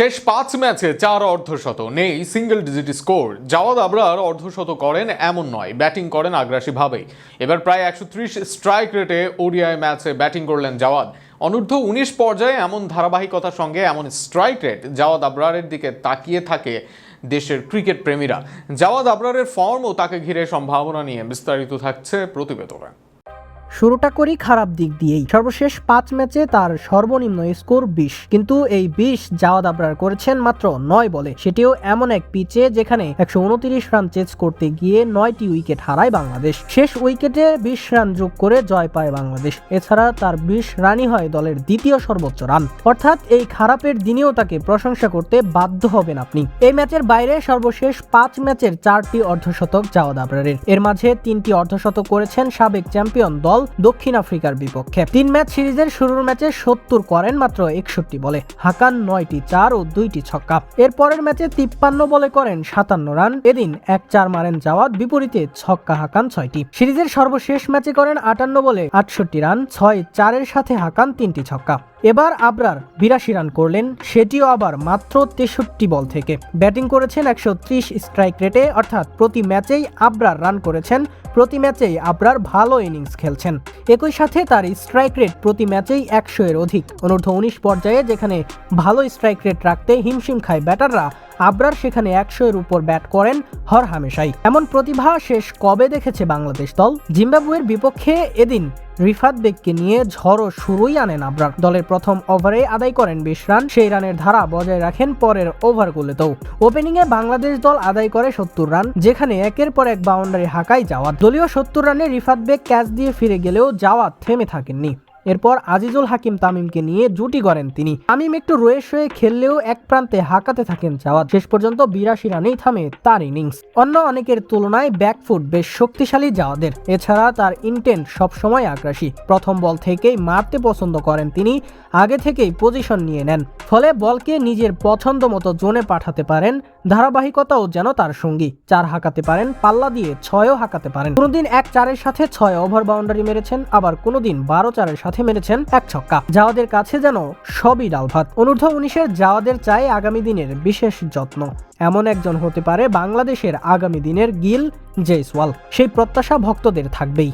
শেষ পাঁচ ম্যাচে চার অর্ধশত। নেই single digit score Jawad Abrar অর্ধশত করেন, এমন নয় ব্যাটিং করেন আগ্রাসীভাবেই। এবার প্রায় একশো ত্রিশ স্ট্রাইক রেটে ওডিআই ম্যাচে ব্যাটিং করলেন জাওয়াদ। অনূর্ধ্ব উনিশ পর্যায়ে এমন ধারাবাহিকতার সঙ্গে এমন স্ট্রাইক রেট জাওয়াদ আবরারের দিকে তাকিয়ে থাকে দেশের ক্রিকেট প্রেমীরা। জাওয়াদ আবরারের ফর্ম ও তাকে ঘিরে সম্ভাবনা নিয়ে বিস্তারিত থাকছে প্রতিবেদনে। শুরুটা করি খারাপ দিক দিয়েই। সর্বশেষ পাঁচ ম্যাচে তার সর্বনিম্ন স্কোর বিশ। কিন্তু এই বিশ জাওয়াদ আবরার করেছেন মাত্র নয় বলে। সেটিও এমন এক পিচে যেখানে একশো উনত্রিশ রান চেজ করতে গিয়ে নয়টি উইকেট হারায় বাংলাদেশ। শেষ উইকেটে বিশ রান যোগ করে জয় পায় বাংলাদেশ। এছাড়া তার বিশ রানই হয় দলের দ্বিতীয় সর্বোচ্চ রান। অর্থাৎ এই খারাপের দিনেও তাকে প্রশংসা করতে বাধ্য হবেন আপনি। এই ম্যাচের বাইরে সর্বশেষ পাঁচ ম্যাচের চারটি অর্ধশতক জাওয়াদ আবরারের এর মাঝে তিনটি অর্ধশতক করেছেন সাবেক চ্যাম্পিয়ন দল দক্ষিণ আফ্রিকার বিপক্ষে। তিন ম্যাচ সিরিজের শুরুর ম্যাচে সত্তর করেন মাত্র একষট্টি বলে। হাকান নয়টি, চার ও দুইটি ছক্কা। এর পরের ম্যাচে তিপ্পান্ন বলে করেন সাতান্ন রান। এদিন এক চার মারেন জাওয়াদ বিপরীতে ছক্কা হাকান ছয়টি। সিরিজের সর্বশেষ ম্যাচে করেন আটান্ন বলে আটষট্টি রান, ছয় চারের সাথে হাকান তিনটি ছক্কা। এবার আবরার বিরাশি রান করলেন, সেটিও আবার মাত্র তেষট্টি বল থেকে। ব্যাটিং করেছেন একশো ত্রিশ স্ট্রাইক রেটে, অর্থাৎ প্রতি ম্যাচেই আবরার রান করেছেন প্রতি ম্যাচেই আবরার ভালো ইনিংস খেলছেন। একই সাথে তার স্ট্রাইক রেট প্রতি ম্যাচেই একশো এর অধিক। অনূর্ধ্ব উনিশ পর্যায়ে যেখানে ভালো স্ট্রাইক রেট রাখতে হিমশিম খায় ব্যাটাররা, আবরার সেখানে একশো এর উপর ব্যাট করেন হর হামেশাই এমন প্রতিভা শেষ কবে দেখেছে বাংলাদেশ দল? জিম্বাবুয়ের বিপক্ষে এদিন রিফাত বেগকে নিয়ে ঝড়ো শুরুই আনেন আবরার। দলের প্রথম ওভারে আদায় করেন বিশ রান, সেই রানের ধারা বজায় রাখেন পরের ওভারগুলোতেও। ওপেনিংয়ে বাংলাদেশ দল আদায় করে সত্তর রান, যেখানে একের পর এক বাউন্ডারি হাঁকাই যাওয়া দলীয় সত্তর রানে রিফাত বেগ ক্যাচ দিয়ে ফিরে গেলেও যাওয়া থেমে থাকেননি। এরপর আজিজুল হাকিম তামিমকে নিয়ে জুটি করেন তিনি। তামিম একটু রয়ে শয়ে খেললেও এক প্রান্তে হাঁকাতে থাকেন জাওয়াদ শেষ পর্যন্ত বিরাশি রানেই থামে তার ইনিংস। অন্য অনেকের তুলনায় ব্যাকফুট বেশ শক্তিশালী জাওয়াদের এছাড়া তার ইন্টেন্ট সবসময় আগ্রাসী। প্রথম বল থেকেই মারতে পছন্দ করেন তিনি, আগে থেকেই পজিশন নিয়ে নেন। ফলে বলকে নিজের পছন্দ মতো জোনে পাঠাতে পারেন, ধারাবাহিকতাও যেন তার সঙ্গী। চার হাঁকাতে পারেন, পাল্লা দিয়ে ছয়ও হাঁকাতে পারেন। কোনোদিন এক চারের সাথে ছয় ওভার বাউন্ডারি মেরেছেন, আবার কোনোদিন বারো চারের সাথে মেরেছেন এক ছক্কা। জাওয়াদের কাছে যেন সবই ডাল ভাত অনূর্ধ্ব উনিশের জাওয়াদের চাই আগামী দিনের বিশেষ যত্ন। এমন একজন হতে পারে বাংলাদেশের আগামী দিনের গিল জেসওয়াল সেই প্রত্যাশা ভক্তদের থাকবেই।